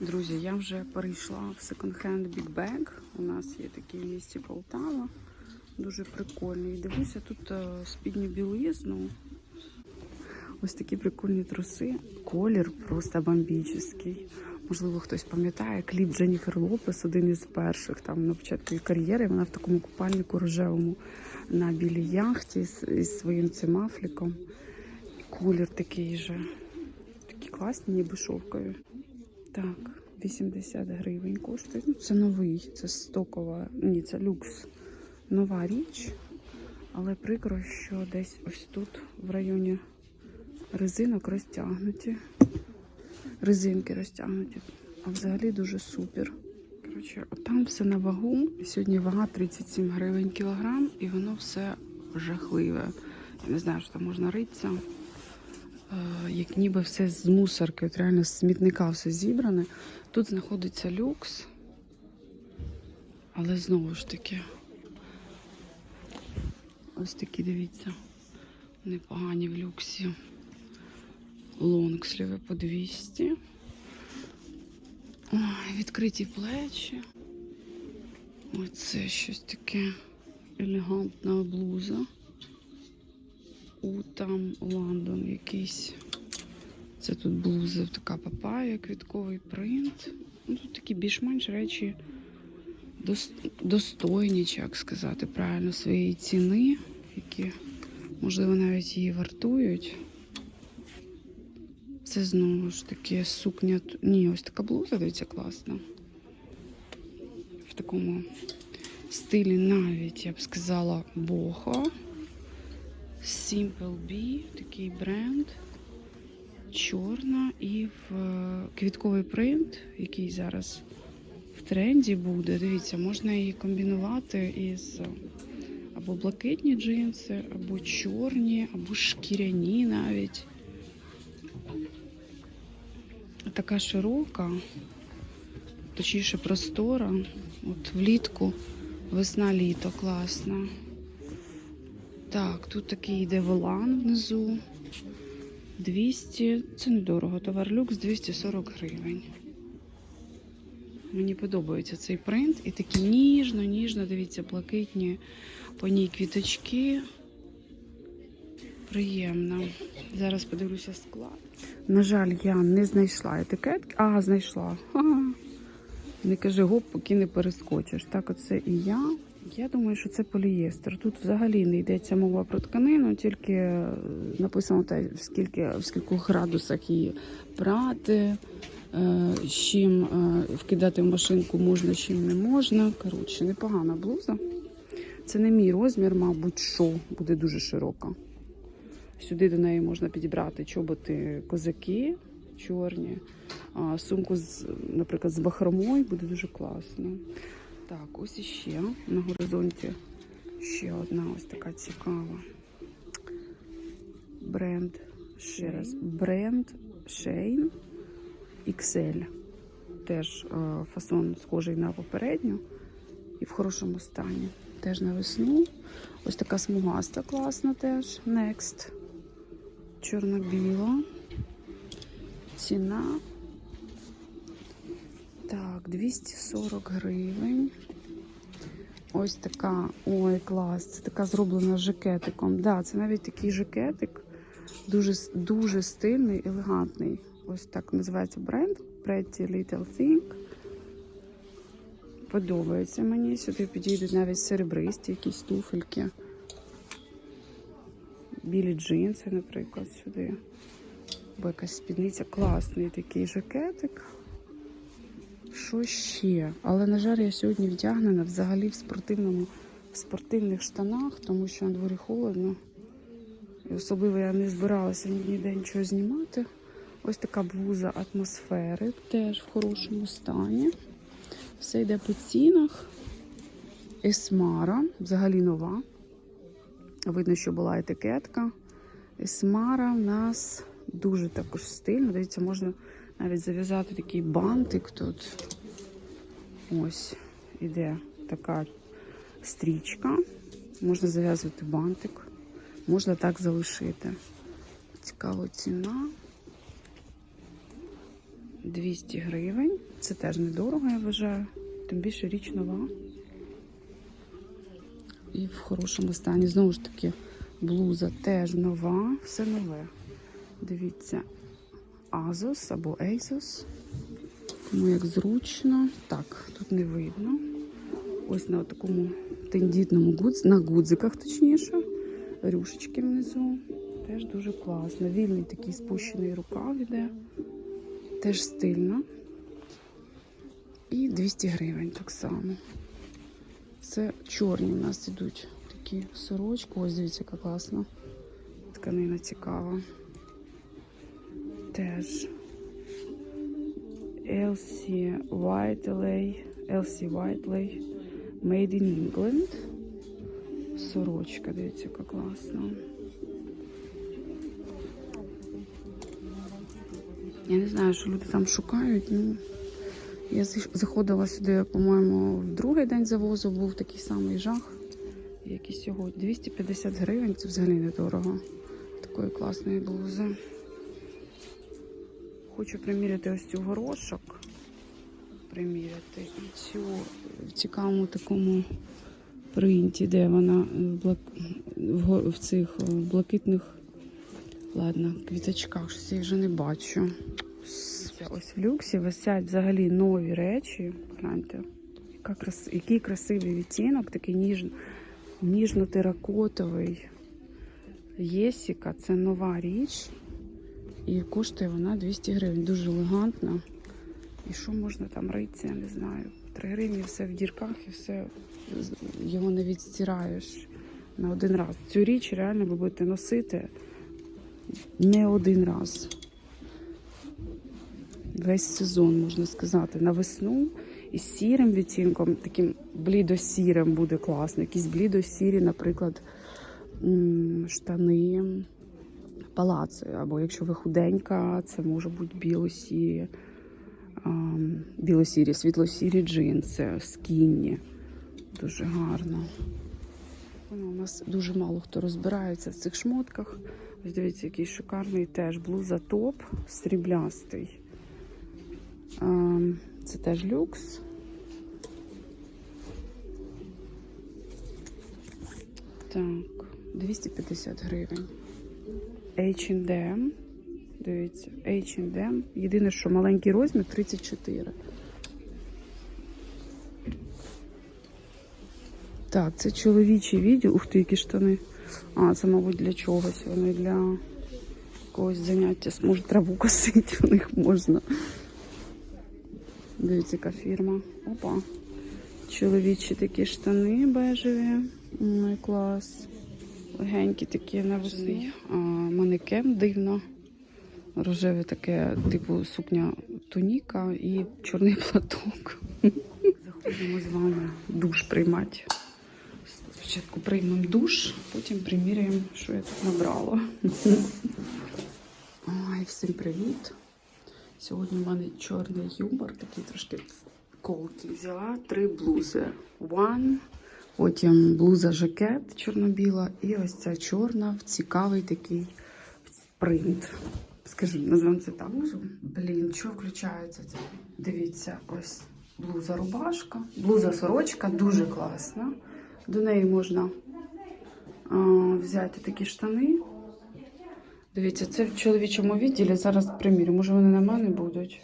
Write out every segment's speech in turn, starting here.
Друзі, я вже перейшла в секонд-хенд Big Bag. У нас є такий в місті Полтава. Дуже прикольний. Дивлюся, тут е, спідню білизну. Ось такі прикольні труси. Колір просто бомбічний. Можливо, хтось пам'ятає кліп Дженніфер Лопес, один із перших там на початку її кар'єри. Вона в такому купальнику рожевому на білій яхті із своїм цим афліком. Колір такий же. Такі класні, ніби шовкові. Так, 80 гривень коштує. Ну, це новий, це стокова, ні, це люкс. Нова річ. Але прикро, що десь ось тут, в районі резинок розтягнуті. Резинки розтягнуті. А взагалі дуже супер. Коротше, там все на вагу. Сьогодні вага 37 гривень кілограм, і воно все жахливе. Я не знаю, що там можна ритися. Е, як ніби все з мусорки, от реально з смітника все зібране. Тут знаходиться люкс, але знову ж таки, ось такі, дивіться, непогані в люксі. Лонгсліви по 200. Ой, відкриті плечі. Оце щось таке елегантна блуза. У там Лондон якийсь. Це тут блуза така папая, квітковий принт. Ну, тут такі більш-менш речі достойні, чи як сказати правильно, своєї ціни, які, можливо, навіть її вартують. Це знову ж таки сукня. Ні, ось така блуза, дивіться, класна. В такому стилі навіть, я б сказала, бохо. Simple B, такий бренд. Чорна і в е, квітковий принт, який зараз в тренді буде. Дивіться, можна її комбінувати із е, або блакитні джинси, або чорні, або шкіряні навіть. Така широка, точніше простора. От влітку, весна-літо класна. Так, тут такий йде волан внизу. 200, це недорого. Товар люкс 240 гривень. Мені подобається цей принт. І такі ніжно, ніжно, дивіться, блакитні по ній квіточки. Приємно. Зараз подивлюся склад. На жаль, я не знайшла етикетки. А, знайшла. Ха-ха. Не кажи гоп, поки не перескочиш. Так, оце і я. Я думаю, що це полієстер. Тут взагалі не йдеться мова про тканину, тільки е, написано те, скільки в скількох градусах її прати, е, з чим е, вкидати в машинку можна, з чим не можна. Коротше, непогана блуза. Це не мій розмір, мабуть, що буде дуже широка. Сюди до неї можна підібрати чоботи козаки чорні, а сумку, з, наприклад, з бахромою буде дуже класно. Так, ось іще на горизонті ще одна ось така цікава. Бренд, ще раз, бренд Shane XL. Теж е, фасон схожий на попередню і в хорошому стані. Теж на весну. Ось така смугаста класна теж. Next. Чорно-біла. Ціна. Так, 240 гривень. Ось така, ой, клас. Це така зроблена жакетиком. Да, це навіть такий жакетик. Дуже, дуже стильний, елегантний. Ось так називається бренд. Pretty Little Thing. Подобається мені. Сюди підійдуть навіть серебристі якісь туфельки. Білі джинси, наприклад, сюди. Або якась спідниця. Класний такий жакетик. Що ще? Але, на жаль, я сьогодні вдягнена взагалі в спортивному, в спортивних штанах, тому що на дворі холодно. І особливо я не збиралася ніде нічого знімати. Ось така блуза атмосфери, теж в хорошому стані. Все йде по цінах. Есмара, взагалі нова. Видно, що була етикетка. Есмара в нас дуже також стильно. Дивіться, можна навіть зав'язати такий бантик тут. Ось іде така стрічка. Можна зав'язувати бантик, можна так залишити. Цікава ціна. 200 гривень. Це теж недорого, я вважаю. Тим більше річ нова. І в хорошому стані. Знову ж таки, блуза теж нова, все нове. Дивіться, Азос або Ейсос. Кому як зручно. Так, тут не видно. Ось на такому тендітному гудз, на гудзиках, точніше. Рюшечки внизу. Теж дуже класно. Вільний такий спущений рукав іде. Теж стильно. І 200 гривень так само. Це чорні у нас ідуть такі сорочки. Ось дивіться, яка класна. Тканина цікава. Теж Elsie Whiteley, Elsie Whiteley Made in England. Сорочка, дивіться, яка класна. Я не знаю, що люди там шукають. Ну, я заходила сюди, по-моєму, в другий день завозу був такий самий жах, як і сьогодні. 250 гривень це взагалі недорого. Такої класної блузи. Хочу приміряти ось цю горошок. Приміряти. І цю в цікавому такому принті, де вона в, блак... в, цих е, блакитних ладно, квіточках. Щось я вже не бачу. Ось в люксі висять взагалі нові речі. Гляньте, крас... який красивий відтінок, такий ніж... ніжно-теракотовий. Єсіка це нова річ. І коштує вона 200 гривень. Дуже елегантна. І що можна там ритися, я не знаю. 3 гривні все в дірках і все його не відстираєш на один раз. Цю річ реально ви будете носити не один раз. Весь сезон, можна сказати, на весну із сірим відтінком, таким блідосірим буде класно. Якісь блідосірі, наприклад, штани, палаци. Або якщо ви худенька, це може бути білосірі, ам, білосірі, світлосірі джинси, скінні. Дуже гарно. У нас дуже мало хто розбирається в цих шмотках. Ось дивіться, який шикарний теж блуза топ сріблястий. Це теж люкс. Так, 250 гривень. H&M. Дивіться, H&M. Єдине, що маленький розмір 34. Так, це чоловічий відділ. Ух ти, які штани. А, це, мабуть, для чогось. Вони для якогось заняття. Може, траву косити в них можна. Дивіться, яка фірма. Опа. Чоловічі такі штани бежеві. Ой, клас. Легенькі такі навесні. Манекен дивно. Рожеве таке, типу сукня туніка і чорний платок. Заходимо з вами душ приймати. Спочатку приймемо душ, потім приміряємо, що я тут набрала. Ой, всім привіт! Сьогодні у мене чорний юмор, такий трошки колкий. Взяла три блузи. One, потім блуза жакет чорно-біла, і ось ця чорна в цікавий такий принт. Скажи, назвемо це так. Блін, що включається? Дивіться, ось блуза рубашка, блуза сорочка, дуже класна. До неї можна а, взяти такі штани. Дивіться, це в чоловічому відділі. Зараз примірю. Може вони на мене будуть.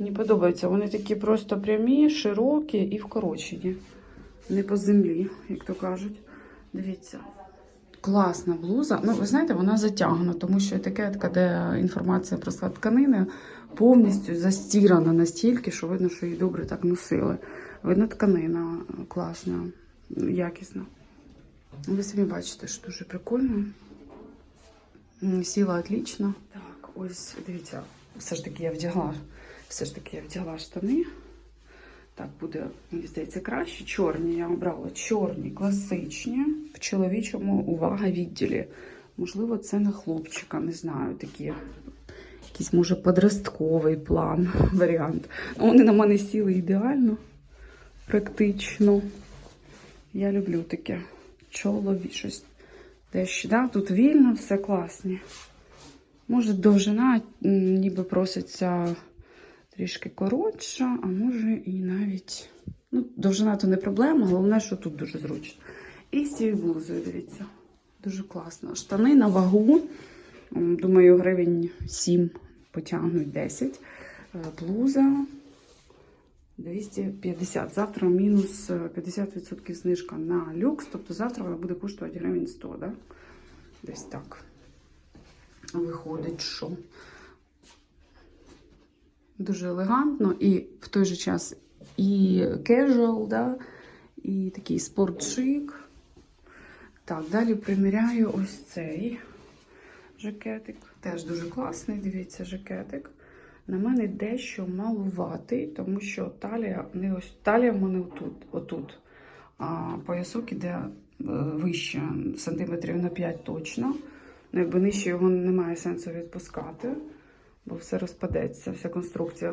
Мені подобаються. Вони такі просто прямі, широкі і вкорочені. Не по землі, як то кажуть. Дивіться. Класна блуза. Ну, ви знаєте, вона затягана, тому що етикетка, де інформація про склад тканини, повністю застірана настільки, що видно, що її добре так носили. Видно, тканина класна, якісна. Ви самі бачите, що дуже прикольно. Сіла отлично. Так, ось дивіться, все ж таки я вдягла. Все ж таки я вдягла штани. Так буде, мені здається, краще. Чорні я обрала чорні, класичні, в чоловічому увага відділі. Можливо, це на хлопчика, не знаю, такі. Якийсь, може, подростковий план, варіант. Ну, Вони на мене сіли ідеально, практично. Я люблю таке чолові, щось теж. Да? Тут вільно, все класні. Може, довжина ніби проситься трішки коротша, а може і навіть. Ну, довжина то не проблема, головне, що тут дуже зручно. І з цією блузою, дивіться, дуже класно. Штани на вагу, думаю, гривень 7 потягнуть 10. Е, Блуза 250. Завтра мінус е, 50% знижка на люкс, тобто завтра вона буде коштувати гривень 100, да? Десь так. Виходить, що дуже елегантно і в той же час і casual, да? і такий спортшик. Так, далі приміряю ось цей жакетик. Теж дуже класний, дивіться, жакетик. На мене дещо малуватий, тому що талія не ось талія в мене отут, отут. А поясок іде е, вище, сантиметрів на 5 точно. Ну, якби нижче його немає сенсу відпускати, бо все розпадеться, вся конструкція.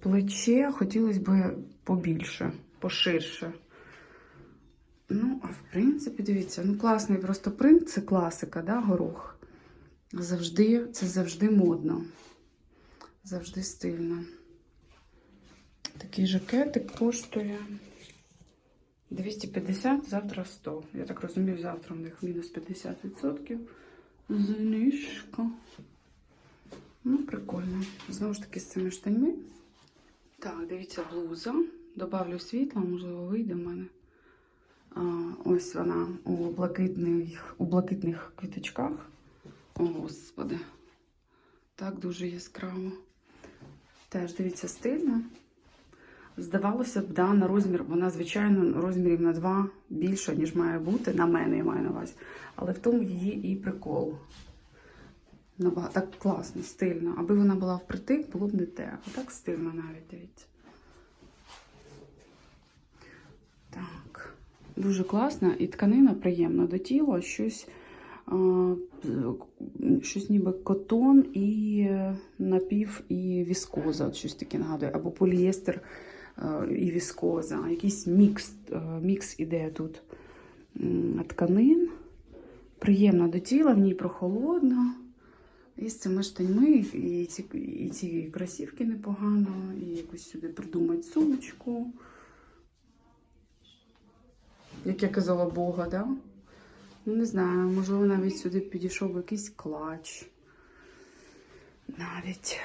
Плече хотілося б побільше, поширше. Ну, а в принципі, дивіться, ну класний просто принт, це класика, да, горох. Завжди, це завжди модно. Завжди стильно. Такий жакетик коштує 250, завтра 100. Я так розумію, завтра у них мінус 50%. Знижка. Ну, прикольно. Знову ж таки, з цими штаньми. Так, дивіться, блуза. Добавлю світла, можливо, вийде в мене. А, ось вона у блакитних, у блакитних квіточках. О, Господи. Так дуже яскраво. Теж дивіться стильно. Здавалося б, да, на розмір, вона, звичайно, розмірів на два більша, ніж має бути. На мене я маю на увазі. Але в тому її і прикол. Набагато так класно, стильно. Аби вона була впритик, було б не те. А так стильно навіть, дивіться. Так. Дуже класно і тканина приємна до тіла, щось, а, щось ніби котон і напів і віскоза, щось таке нагадує, або полієстер е, і віскоза. Якийсь мікс, е, мікс іде тут тканин. Приємна до тіла, в ній прохолодно. І з цими штаньми, і ці, і ці кросівки непогано, і якусь сюди придумати сумочку. Як я казала Бога, да? Ну, не знаю, можливо, навіть сюди підійшов якийсь клач. Навіть.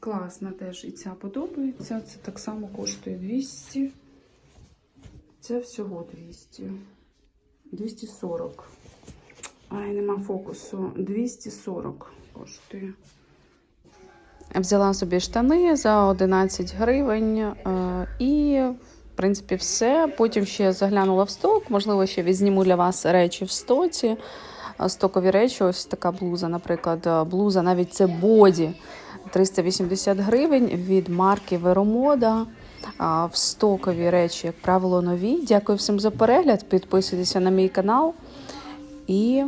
Класна теж і ця подобається. Це так само коштує 200. Це всього 200. 240. Ай, нема фокусу. 240 коштує. Взяла собі штани за 11 гривень е, і, в принципі, все. Потім ще заглянула в сток. Можливо, ще відзніму для вас речі в стоці. Е, Стокові речі, ось така блуза, наприклад, е, блуза, навіть це боді 380 гривень від марки Веромода. В стокові речі, як правило, нові. Дякую всім за перегляд. Підписуйтеся на мій канал і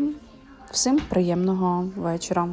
всім приємного вечора.